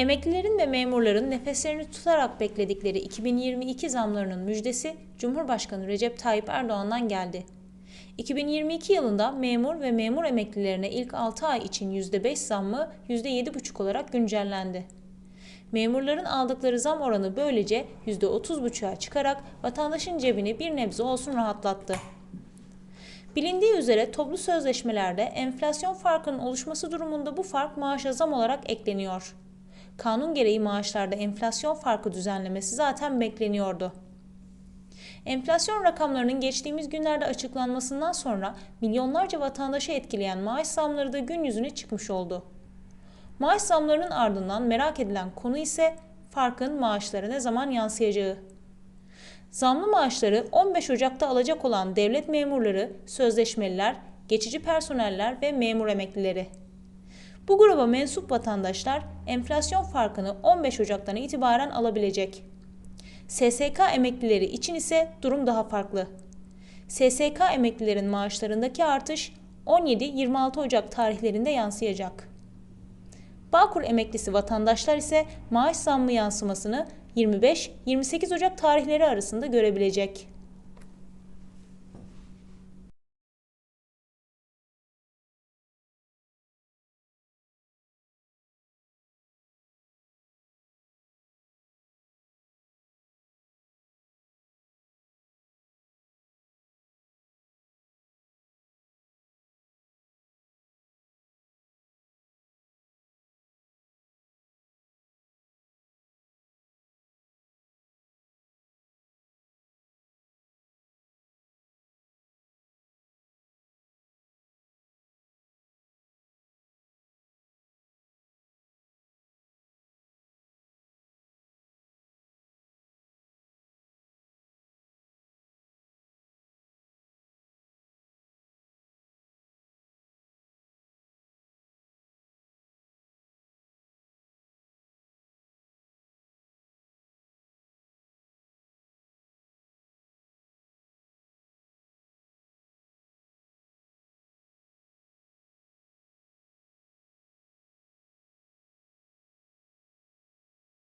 Emeklilerin ve memurların nefeslerini tutarak bekledikleri 2022 zamlarının müjdesi Cumhurbaşkanı Recep Tayyip Erdoğan'dan geldi. 2022 yılında memur ve memur emeklilerine ilk 6 ay için %5 zammı %7,5 olarak güncellendi. Memurların aldıkları zam oranı böylece %30,5'a çıkarak vatandaşın cebini bir nebze olsun rahatlattı. Bilindiği üzere toplu sözleşmelerde enflasyon farkının oluşması durumunda bu fark maaşa zam olarak ekleniyor. Kanun gereği maaşlarda enflasyon farkı düzenlemesi zaten bekleniyordu. Enflasyon rakamlarının geçtiğimiz günlerde açıklanmasından sonra milyonlarca vatandaşı etkileyen maaş zamları da gün yüzüne çıkmış oldu. Maaş zamlarının ardından merak edilen konu ise farkın maaşlara ne zaman yansıyacağı. Zamlı maaşları 15 Ocak'ta alacak olan devlet memurları, sözleşmeliler, geçici personeller ve memur emeklileri. Bu gruba mensup vatandaşlar enflasyon farkını 15 Ocak'tan itibaren alabilecek. SSK emeklileri için ise durum daha farklı. SSK emeklilerin maaşlarındaki artış 17-26 Ocak tarihlerinde yansıyacak. Bağkur emeklisi vatandaşlar ise maaş zammı yansımasını 25-28 Ocak tarihleri arasında görebilecek.